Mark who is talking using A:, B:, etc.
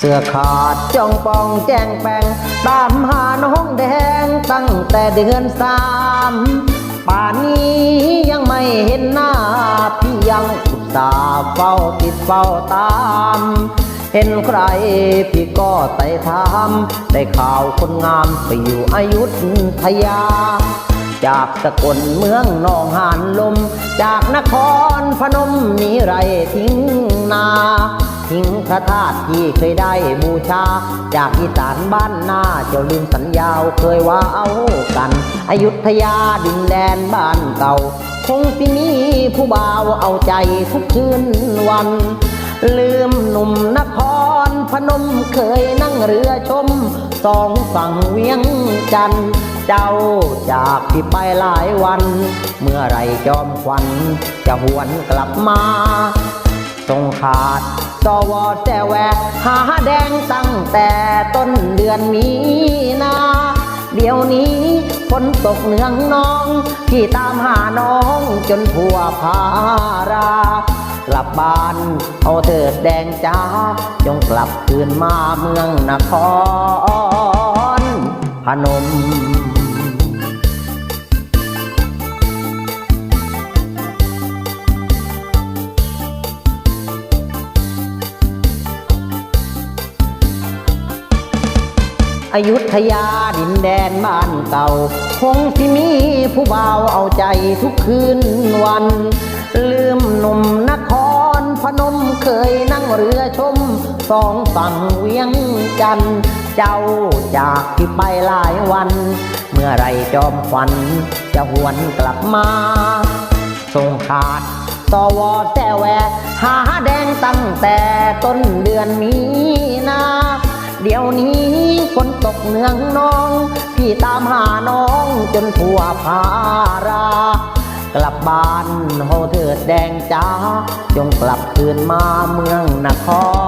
A: เสื้อขาดจ้องปองแจ้งแปงตามหาน้องแดงตั้งแต่เดือนสามป่านนี้ยังไม่เห็นหน้า พี่ยังอุตส่าห์เฝ้าติดเฝ้าตาม เห็นใครพี่ก็ไต่ถามได้ข่าวคนงามไปอยู่อยุธยา จากสกลเมืองนองหานลม จากนครพนมหนีไรทิ้ง นาทิ้งพระธาตุที่เคยได้บูชา จากอีสานบ้านนาเจ้าลืมสัญญาเคยว่าเอากันอยุธยาดินแดนบ้านเก่า คงที่มีผู้บ่าวเอาใจทุกคืนวัน ลืมหนุ่มนครพนมเคยนั่งเรือชมสองฝั่งเวียงจันทร์เจ้าจากที่ไปหลายวัน เมื่อไรจอมควันจะหวนกลับมา ทรงขาดสวแจแวกหาแดงตั้งแต่ต้นเดือนมีนาเดี๋ยวนี้ฝนตกเนืองน้องพี่ตามหาน้องจนพัวพารา กลับบ้านเอาเถิดแดงจ้าจงกลับคืนมาเมืองนครพนม อยุธยาดินแดนบ้านเก่า คงที่มีผู้บ่าวเอาใจทุกคืนวัน ลืมหนุ่มนครพนมเคยนั่งเรือชมสองฝั่งเวียงจัน เจ้าจากที่ไปหลายวัน เมื่อไรจอมควันจะหวนกลับมาส่งขาดสวแต่แว หาแดงตั้งแต่ต้นเดือนมีนา เดี๋ยวนี้ฝนตกเนืองน้อง พี่ตามหาน้องจนทั่วพารากลับบ้านโฮเถิดแดงจ้าจงกลับคืนมาเมืองนคร